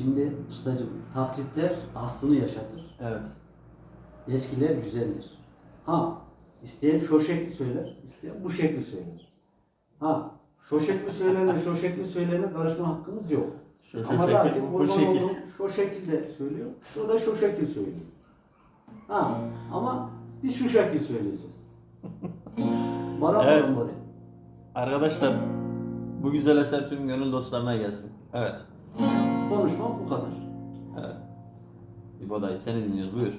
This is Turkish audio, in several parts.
Şimdi ustacığım taklitler aslını yaşatır. Evet. Eskiler güzeldir. Ha isteyen şu şekli söyler, isteyen bu şekli söyler. Ha şu şekli söylene, şu şekli söylene karışma hakkınız yok. Şu, Ama şekil, lakin bu şekil. şu şekilde söylüyor, o da şu şekil söylüyor. Ha ama biz şu şekil söyleyeceğiz. Bana evet. bana. Arkadaşlar bu güzel eser tüm gönül dostlarına gelsin. Evet. Konuşmam bu kadar. Evet. İbo dayı seni dinliyoruz buyur.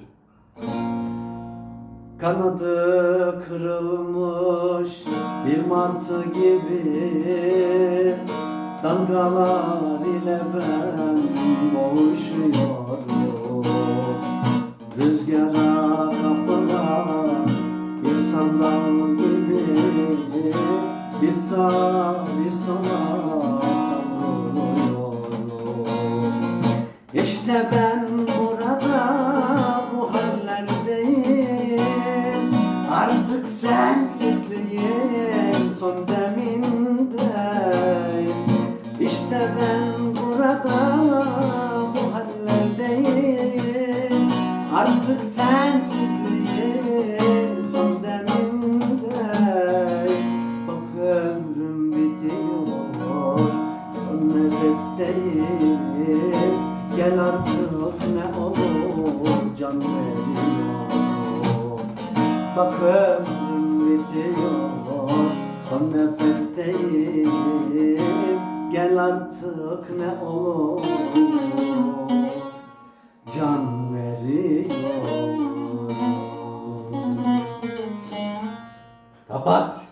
Kanadı kırılmış bir martı gibi Dalgalar ile ben boğuşuyorum Rüzgara kapılan bir sandal gibi Bir sağa bir sola İşte ben burada bu hallerdeyim. Artık sensizliğin son demindeyim. İşte ben burada bu hallerdeyim. Artık sensizliğin son demindeyim. Bak ömrüm bitiyor son nefesteyim Bak ömrüm bitiyor Son nefesteyim. Gel artık ne olur. Can veriyor Kapat.